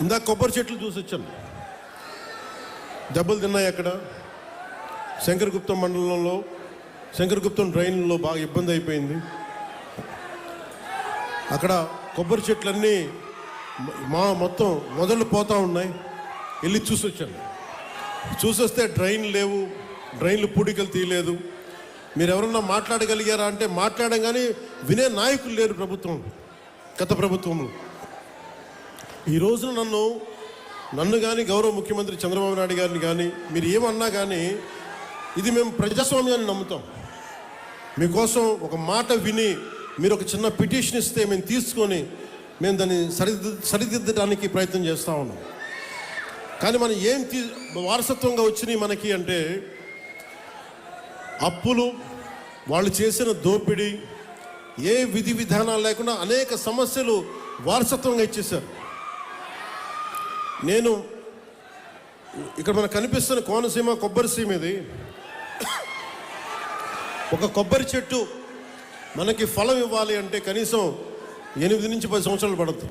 ఇందాక కొబ్బరి చెట్లు చూసి వచ్చాను. దెబ్బలు తిన్నాయి అక్కడ. శంకరగుప్తం మండలంలో శంకరగుప్తం డ్రైన్లో బాగా ఇబ్బంది అయిపోయింది. అక్కడ కొబ్బరి చెట్లన్నీ మా మొత్తం మొదలు పోతూ ఉన్నాయి. వెళ్ళి చూసి వచ్చాను. చూసొస్తే డ్రైన్ లేవు. డ్రైన్లు పూడికలు తీయలేదు. మీరు ఎవరన్నా మాట్లాడగలిగారా అంటే మాట్లాడడం కానీ వినే నాయకులు లేరు ప్రభుత్వం గత ప్రభుత్వంలో. ఈ రోజున నన్ను నన్ను కానీ గౌరవ ముఖ్యమంత్రి చంద్రబాబు నాయుడు గారిని కానీ మీరు ఏమన్నా కానీ ఇది మేము ప్రజాస్వామ్యాన్ని నమ్ముతాం. మీకోసం ఒక మాట విని మీరు ఒక చిన్న పిటిషన్ ఇస్తే మేము తీసుకొని మేము దాన్ని సరిదిద్ద సరిదిద్దడానికి ప్రయత్నం చేస్తూ ఉన్నాం. కానీ మనం ఏం తీ వారసత్వంగా వచ్చినాయి మనకి అంటే అప్పులు వాళ్ళు చేసిన దోపిడీ ఏ విధి విధానాలు లేకుండా అనేక సమస్యలు వారసత్వంగా ఇచ్చేశారు. నేను ఇక్కడ మనకు కనిపిస్తున్న కోనసీమ కొబ్బరి సీమ ఇది. ఒక కొబ్బరి చెట్టు మనకి ఫలం ఇవ్వాలి అంటే కనీసం ఎనిమిది నుంచి పది సంవత్సరాలు పడద్దు.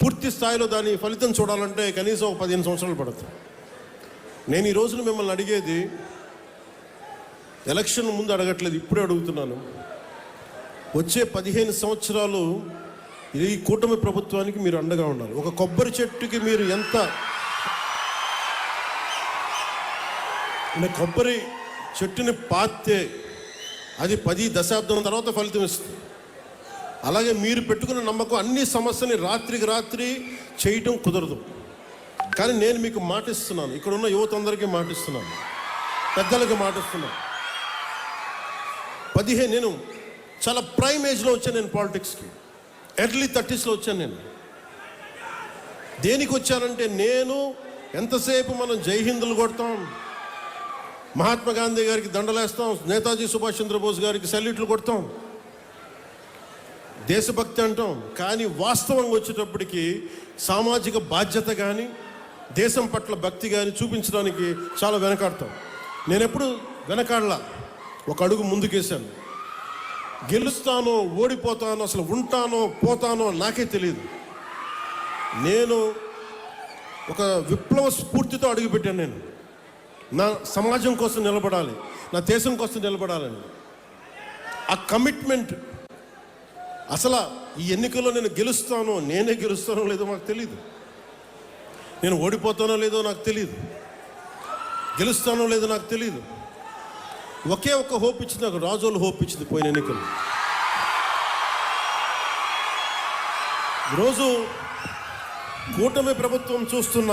పూర్తి స్థాయిలో దాని ఫలితం చూడాలంటే కనీసం ఒక పదిహేను సంవత్సరాలు పడద్దు. నేను ఈ రోజున మిమ్మల్ని అడిగేది ఎలక్షన్ ముందు అడగట్లేదు ఇప్పుడే అడుగుతున్నాను. వచ్చే పదిహేను సంవత్సరాలు ఈ కూటమి ప్రభుత్వానికి మీరు అండగా ఉండాలి ఒక కొబ్బరి చెట్టుకి మీరు ఎంత కొబ్బరి చెట్టుని పాతే అది పది దశాబ్దం తర్వాత ఫలితం ఇస్తుంది. అలాగే మీరు పెట్టుకున్న నమ్మకం అన్ని సమస్యని రాత్రికి రాత్రి చేయటం కుదరదు. కానీ నేను మీకు మాటిస్తున్నాను. ఇక్కడ ఉన్న యువత అందరికీ మాటిస్తున్నాను. పెద్దలకు మాటిస్తున్నాను. పదిహేను నేను చాలా ప్రైమ్ ఏజ్లో వచ్చాను నేను పాలిటిక్స్కి. ఎర్లీ థర్టీస్లో వచ్చాను నేను. దేనికి వచ్చానంటే నేను ఎంతసేపు మనం జై హిందులు కొడతాం మహాత్మా గాంధీ గారికి దండలేస్తాం నేతాజీ సుభాష్ చంద్రబోస్ గారికి సెల్యూట్లు కొడతాం దేశభక్తి అంటాం. కానీ వాస్తవంగా వచ్చేటప్పటికి సామాజిక బాధ్యత కానీ దేశం పట్ల భక్తి కానీ చూపించడానికి చాలా వెనకాడతాం. నేను ఎప్పుడు వెనకాడలా? ఒక అడుగు ముందుకేశాను. గెలుస్తానో ఓడిపోతానో అసలు ఉంటానో పోతానో నాకే తెలియదు నేను ఒక విప్లవ స్ఫూర్తితో అడుగుపెట్టాను నేను. నా సమాజం కోసం నిలబడాలి నా దేశం కోసం నిలబడాలని. ఆ కమిట్మెంట్ అసలు ఈ ఎన్నికల్లో నేను గెలుస్తానో నేనే గెలుస్తానో లేదో నాకు తెలియదు నేను ఓడిపోతానో లేదో నాకు తెలియదు గెలుస్తానో లేదో నాకు తెలియదు ఒకే ఒక్క హోప్ ఇచ్చింది ఒక రాజోలు హోప్ ఇచ్చింది పోయిన ఎన్నికలు. ఈరోజు కూటమి ప్రభుత్వం చూస్తున్న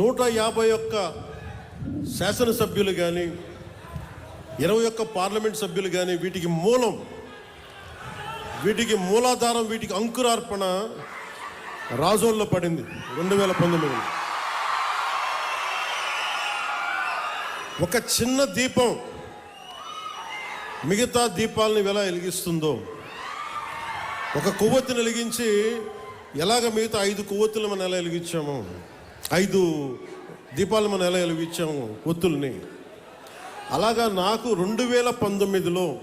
నూట యాభై ఒక్క శాసనసభ్యులు కానీ ఇరవై ఒక్క పార్లమెంట్ సభ్యులు కానీ వీటికి మూలం వీటికి మూలాధారం వీటికి అంకురార్పణ రాజోల్లో పడింది. రెండు వేల పంతొమ్మిదిలో. ఒక చిన్న దీపం మిగతా దీపాలని ఎలా వెలిగిస్తుందో. ఒక కొవ్వొత్తిని వెలిగించి ఎలాగ మిగతా ఐదు కొవ్వొత్తులు మనం ఎలా వెలిగించాము? ఐదు దీపాలు మనం ఎలా వెలిగించాము ఒత్తుల్ని? అలాగా నాకు రెండు వేల పంతొమ్మిదిలో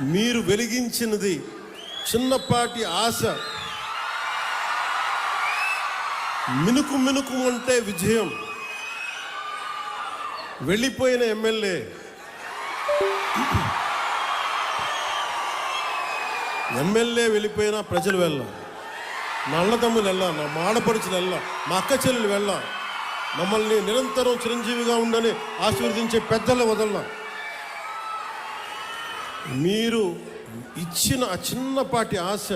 మీరు వెలిగించినది చిన్నపాటి ఆశ. మినుకు మినుకు అంటే విజయం. వెళ్ళిపోయిన ఎమ్మెల్యే. ఎమ్మెల్యే వెళ్ళిపోయినా ప్రజలు వెళ్ళాం. నా అన్నదమ్ములు వెళ్ళాం నా మాడపడుచులు వెళ్ళాం మా అక్క చెల్లెలు వెళ్ళాం. మమ్మల్ని నిరంతరం చిరంజీవిగా ఉండని ఆశీర్వదించే పెద్దలు వదలనా మీరు ఇచ్చిన ఆ చిన్నపాటి ఆశ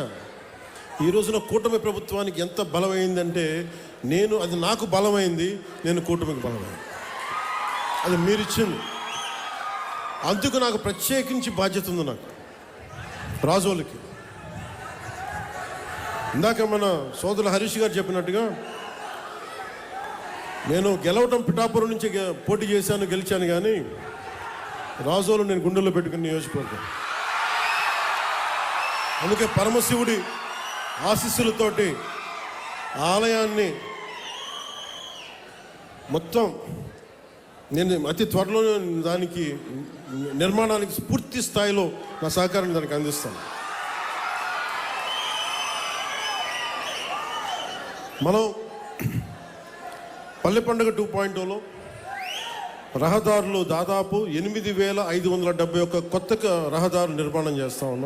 ఈ రోజున కూటమి ప్రభుత్వానికి ఎంత బలమైందంటే నేను అది నాకు బలమైంది నేను కూటమికి బలమైంది. అది మీరు ఇచ్చింది. అందుకు నాకు ప్రత్యేకించి బాధ్యత ఉంది నాకు. రాజోలకి. ఇందాక మన సోదరులు హరీష్ గారు చెప్పినట్టుగా నేను గెలవటం పిఠాపురం నుంచి గె- పోటీ చేశాను గెలిచాను కానీ రాజోలు నేను గుండెల్లో పెట్టుకుని నియోజకవర్గం. అందుకే పరమశివుడి ఆశీస్సులతోటి ఆ ఆలయాన్ని మొత్తం నేను అతి త్వరలో దానికి నిర్మాణానికి పూర్తి స్థాయిలో నా సహకారం దానికి అందిస్తాను. మనం పల్లె పండుగ టూ పాయింట్ ఓలో రహదారులు దాదాపు ఎనిమిది వేల ఐదు వందల డెబ్బై ఒక్క కొత్త రహదారు నిర్మాణం చేస్తూ ఉన్నాం.